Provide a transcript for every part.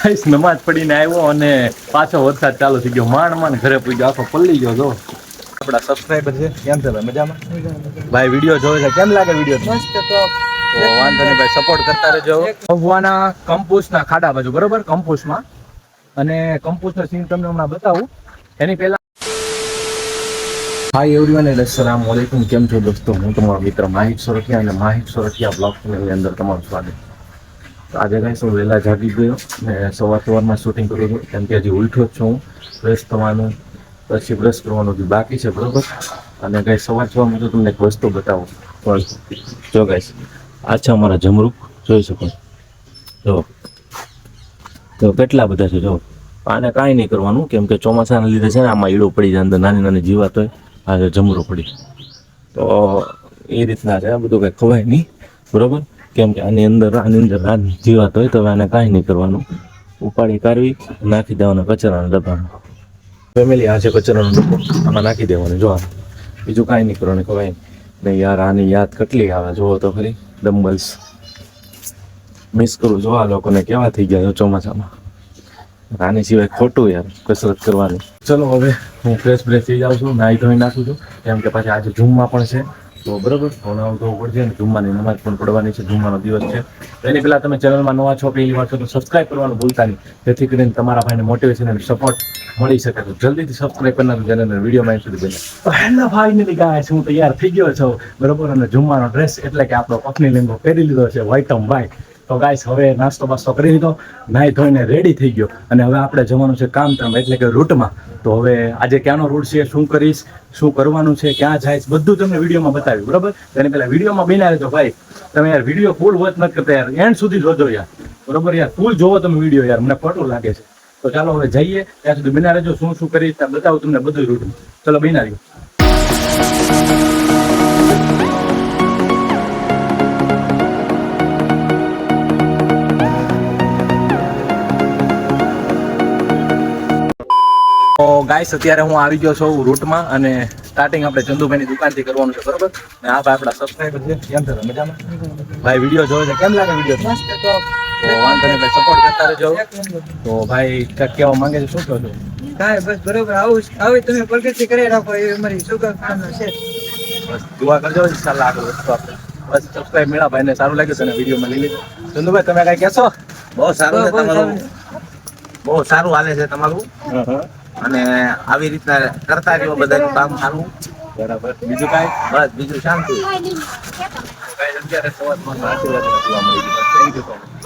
Guys નમાજ પડીને આવ્યો અને પાછો વરસાદ ચાલુ થઈ ગયો. માંડ માંડ ઘરે પૂગ્યો. આખો પલ્લી ગયો જો. આપણા સબસ્ક્રાઇબર છે. કેમ છે ભાઈ? મજામાં? ભાઈ વીડિયો જોવે છે. કેમ લાગે વીડિયો મસ્ત તો. વાંધો નહીં ભાઈ સપોર્ટ કરતા રહેજો. મહુવાના કંપોસ્ટના ખાડા બાજુ બરોબર? કંપોસ્ટમાં અને કંપોસ્ટનો સીન તમને હમણાં બતાવું. એની પહેલા હાય એવરીવન એટલે અસલામ વાલેકુમ કેમ છો દોસ્તો? હું તમારો મિત્ર માહિક સોરઠિયા અને માહિક સોરઠિયા બ્લોગ ચેનલની અંદર તમારું સ્વાગત આજે કંઈ શું, વહેલા જાગી ગયો ને સવાર સવારમાં શૂટિંગ કરું છું કેમ કે હજી ઉલટો જ છું ફ્રેશ થવાનું, પછી બ્રશ કરવાનું હજી બાકી છે, બરોબર? અને કંઈ સવાર સવારમાં જો તમને એક વસ્તુ બતાવું. પણ જો ગાઈસ આ છે અમારા જમરૂક, જોઈ શકો જો તો કેટલા બધા છે, જો. આને કાંઈ નહીં કરવાનું, કેમ કે ચોમાસાના લીધે છે ને આમાં ઈડો પડી જાય, અંદર નાની નાની જીવાત હોય આ જમરો જમરૂ પડી. તો એ રીતના છે, આ બધું કંઈ ખવાય નહીં, બરોબર? કેમ કે આની અંદર આની અંદર આ જીવાત હોય તો આને કાંઈ નહીં કરવાનું. ઉપાડી કાઢવી, નાખી દેવાના કચરાના ડબ્બામાં. ફેમિલી આ છે કચરાનો ડબ્બો. આમાં નાખી દેવાનું. જો બીજું કાંઈ નહીં કરવાનું. ખવાય નહીં યાર, આની યાદ કેટલી આવે? જુઓ તો ખરી ડમ્બલ્સ મિસ કરું. જો આ લોકોને કેવા થઈ ગયા ચોમાસામાં. આની સિવાય ખોટું યાર, કસરત કરવાની. ચલો હવે હું ફ્રેશ ફ્રેશ થઈ જાઉં છું. નાહી ધોઈ નાખું છું. કેમ કે પછી આજે જૂમમાં પણ છે. તો બરાબર? ભણાવું તો પડશે ને, જુમ્માની નમાજ પણ પડવાની છે, જુમ્માનો દિવસ છે. તો એની પહેલાં તમે ચેનલમાં નવા છો, પહેલી વાર છો, તો સબસ્ક્રાઇબ કરવાનું ભૂલતા નહીં. જેથી કરીને તમારા ભાઈને મોટિવેશન અને સપોર્ટ મળી શકે. તો જલ્દીથી સબસ્ક્રાઇબ કરનારું ચેનલને વીડિયો માં સુધી બને હેલો ભાઈ ને ગાય, હું તૈયાર થઈ ગયો છું. બરોબર? અને જુમ્માનો ડ્રેસ એટલે કે આપણો પત્ની લેંગો પહેરી લીધો છે વ્હાઈટમ ભાઈ તો ગાઈસ હવે નાસ્તો બાસ્તો કરી લીધો. નાહી ધોઈને રેડી થઈ ગયો. અને હવે આપણે જવાનું છે કામ એટલે કે રૂટમાં. તો હવે આજે ક્યાંનો રૂટ છે, શું કરીશ, શું કરવાનું છે, ક્યાં જાય બધું તમને વિડીયોમાં બતાવ્યું બરાબર? તેને પેલા વિડીયોમાં બિના રહેજો ભાઈ, તમે યાર વીડિયો ફૂલ વોચ નથી કરતા યાર એન્ડ સુધી જોજો યાર, બરોબર યાર? ફૂલ જોવો તમે વીડિયો યાર, મને ખોટું લાગે છે. તો ચાલો હવે જઈએ, ત્યાં સુધી બિના રહેજો શું શું કરીશ, ત્યાં બતાવું તમને બધું રૂટ ચલો બિના રહ્યો ગાઈસ અત્યારે હું આવી ગયો છું રૂટમાં અને સ્ટાર્ટિંગ આપણે ચંદુભાઈની દુકાનથી કરવાનું છે બરોબર? ને આ ભાઈ આપણા સબસ્ક્રાઈબર છે કેમ છે મજામાં? ભાઈ વીડિયો જોવે છે કેમ લાગે વીડિયો તો. તો વાંધો નહીં ભાઈ સપોર્ટ કરતા રહેજો. તો ભાઈ કંઈક કહેવા માંગે છે શું કહો છો? કાંઈ બસ બરોબર. આવું આવી તમે પ્રગતિ કરી રાખો એ અમારી શુભકામના છે. બસ દુઆ કરજો ઇન્શાલ્લાહ આગળ વધશું આપણે. બસ સબસ્ક્રાઈબ મેળા ભાઈને સારું લાગ્યું છે અને વિડીયોમાં લઈ લીધું. ચંદુભાઈ તમે કાંઈ કહેશો? બહુ સારું છે બહુ તમારું. બહુ સારું હાલે છે તમારું. હા હા. અને આવી રીતના કરતા રહ્યો બધાનું કામ સારું. બરાબર. બીજું કાંઈ? બસ બીજું શાંતિ.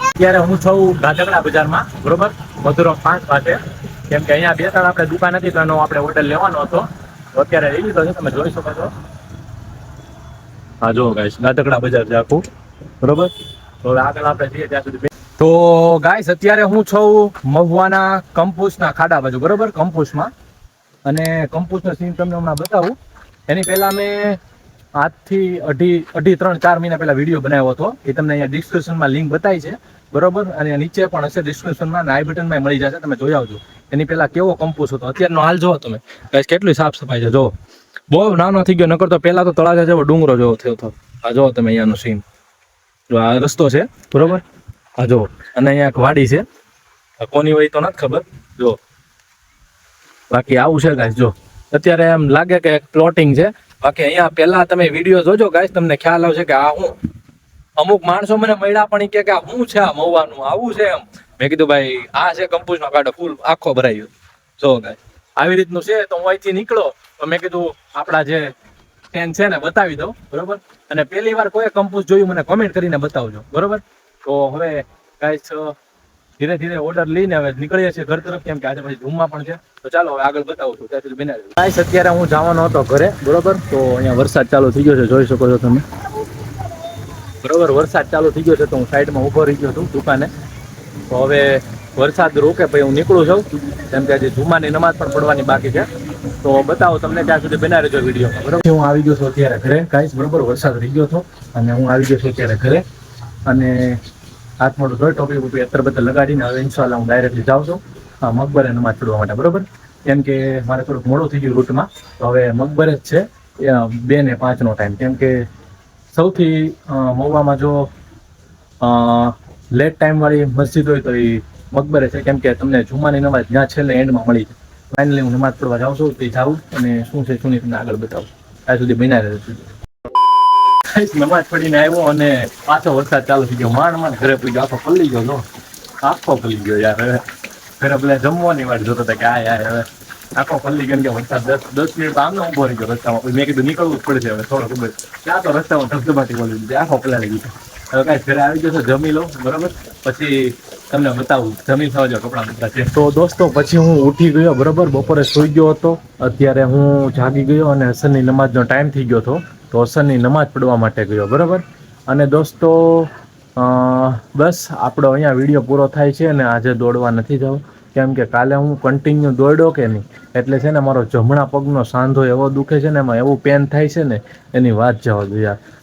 અત્યારે હું છું ગાજગડા બજારમાં બરોબર? મધુરો પાંચ પાસે કેમ કે અહીંયા બે ત્રણ આપણે દુકાન હતી તો એનો આપણે ઓર્ડર લેવાનો હતો. તો અત્યારે લઈ લીધો છે તમે જોઈ શકો છો. હા જો ગાઈશ ગાજગડા બજાર છે આખું. બરોબર? તો આગળ આપણે જઈએ ત્યાં સુધી તો ગાઈસ અત્યારે હું છું મહુવાના કંપોસ્ટના ખાડા બાજુ, બરોબર? કંપોસ્ટમાં અને કંપોસ્ટનો સીન તમને હમણાં બતાવું. એની પહેલા મેં આજથી અઢી અઢી, ત્રણ, ચાર મહિના પહેલા વીડિયો બનાવ્યો હતો. એ તમને અહીંયા ડિસ્ક્રિપ્શનમાં લિંક બતાવી છે. બરોબર? અને નીચે પણ હશે ડિસ્ક્રિપ્શનમાં આઈ બટનમાં મળી જશે, તમે જોઈ આવજો. એની પહેલા કેવો કંપોસ્ટ હતો? અત્યારનો હાલ જોવો તમે. ગાઈસ કેટલી સાફ સફાઈ છે જો બહુ નાનો થઈ ગયો, નકર તો પહેલા તો તળાજા જેવો ડુંગરો જેવો થયો હતો. આ જોવો તમે અહીંયાનો સીન જો આ રસ્તો છે, બરોબર? આ જો, અને અહીંયા એક વાડી છે. કોની હોય તો નથી ખબર. જો, બાકી આવું છે ગાઈસ, જો. અત્યારે એમ લાગે કે પ્લોટિંગ છે. બાકી અહીંયા પહેલા તમે વીડિયો જોજો ગાઈસ, તમને ખ્યાલ આવશે કે આ હું, અમુક માણસો મને મળ્યા પણ કે આ શું છે, આ મહુવાનું, આવું છે એમ. મેં કીધું, ભાઈ, આ છે કંપોઝનો કાઢો ફૂલ આખો ભરાઈ ગયો. જો ગાઈસ, આવી રીતનું છે, તો હું અહીંથી નીકળો. તો મેં કીધું, આપણા જે ફેન છે ને, બતાવી દઉં. બરોબર? અને પહેલી વાર કોઈ કંપોઝ જોયું, મને કોમેન્ટ કરીને બતાવજો. બરોબર? તો હવે ગાઈસ ધીરે ધીરે ઓર્ડર લઈને હવે નીકળીએ છીએ ઘર તરફ કેમ કે આજે પછી ધૂમમાં પણ છે. તો ચાલો, હવે આગળ બતાવું છું. ત્યાંથી બિના ગાઈસ અત્યારે હું જવાનો હતો ઘરે, બરોબર? તો અહીંયા વરસાદ ચાલુ થઈ ગયો છે. જોઈ શકો છો તમે. બરોબર, વરસાદ ચાલુ થઈ ગયો છે તો હું સાઈડમાં ઊભો રહી ગયો છું દુકાને. તો હવે વરસાદ રોકે પછી હું નીકળું છું. કેમ કે આજે જુમાની નમાજ પણ પડવાની બાકી છે. તો બતાવો તમને ત્યાં સુધી બના રહેજો વિડીયોમાં બરોબર? હું આવી ગયો છું અત્યારે ઘરે. કાંઈ બરોબર, વરસાદ રહી ગયો હતો. અને હું આવી ગયો છું અત્યારે ઘરે. અને હાથ મોઢું ધોઈ ટોપી બોપી અત્તર બત્તર લગાડીને હવે ઇન્શાલ્લાહ હું ડાયરેક્ટલી જાઉં છું. મકબરે નમાજ ચડવા માટે, બરોબર? કેમ કે મારે થોડુંક મોડું થઈ ગયું રૂટમાં. તો હવે મકબરે જ છે બે ને પાંચનો ટાઈમ કેમ કે સૌથી મહુવામાં જો લેટ ટાઈમ વાળી મસ્જિદ હોય તો એ મકબરે છે. કેમ કે તમને જુમાની નમાજ જ્યાં છેલ્લે એન્ડમાં મળી જાય. ફાઇનલી હું નમાજ પડવા જાઉં છું, તે જાઉં અને શું છે શું નહીં તમને આગળ બતાવું. ત્યાં સુધી બિના રહેશે નમાજ પડીને આવ્યો અને પાછો વરસાદ ચાલુ થઈ ગયો. માંડ માંડ ઘરે પૂગ્યો આખો પલ્લી ગયો નો આખો પલ્લી ગયો યાર. હવે ઘરે પેલા જમવાની વાટ જોતો હતા કે આ યાર હવે આખો પલ્લી ગયો કે વરસાદ દસ દસ મિનિટ આમ ઊભો રહી ગયો રસ્તામાં. મેં કીધું નીકળવું જ પડશે હવે થોડો ખબર ત્યાં તો રસ્તામાં ધબધબાટી બોલી દીધી. આખો પલાળી ગયો. હવે કાંઈ ઘરે આવી જશો જમી લો બરોબર? પછી તમને બતાવું. જમી થવા કપડાં બધા છે. તો દોસ્તો, પછી હું ઉઠી ગયો, બરોબર? બપોરે સુઈ ગયો હતો. અત્યારે હું જાગી ગયો અને હસનની નમાજનો ટાઈમ થઈ ગયો હતો. તો અસરની નમાજ પડવા માટે ગયો, બરાબર? અને દોસ્તો બસ આપણો અહીંયા વીડિયો પૂરો થાય છે અને આજે દોડવા નથી જવું કેમ કે કાલે હું કન્ટિન્યુ દોડ્યો કે નહીં? એટલે છે ને મારો જમણા પગનો સાંધો એવો દુખે છે ને એમાં એવું પેન થાય છે ને, એની વાત જવા દો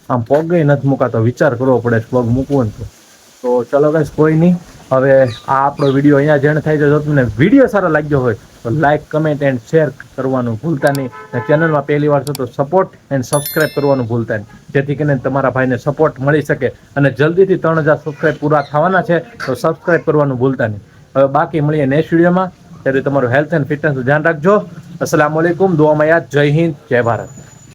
આમ પગે નથી મૂકાતો, વિચાર કરવો પડે પગ મૂકવો ને તો. ચલો ગાઈસ કોઈ નહીં. હવે આ આપણો વીડિયો અહીંયા જેણ થાય છે. જો તમને વીડિયો સારો લાગ્યો હોય તો લાઇક કમેન્ટ એન્ડ શેર કરવાનું ભૂલતા નહીં. ચેનલમાં પહેલી વાર છો તો સપોર્ટ એન્ડ સબસ્ક્રાઇબ કરવાનું ભૂલતા નહીં. જેથી કરીને તમારા ભાઈને સપોર્ટ મળી શકે. અને જલ્દીથી ત્રણ હજાર સબસ્ક્રાઇબ પૂરા થવાના છે તો સબસ્ક્રાઇબ કરવાનું ભૂલતા નહીં. હવે બાકી મળીએ નેક્સ્ટ વિડીયોમાં ત્યારે તમારું હેલ્થ એન્ડ ફિટનેસનું ધ્યાન રાખજો. અસલામ વાલેકુમ દુઆમાં યાદ. જય હિન્દ. જય ભારત.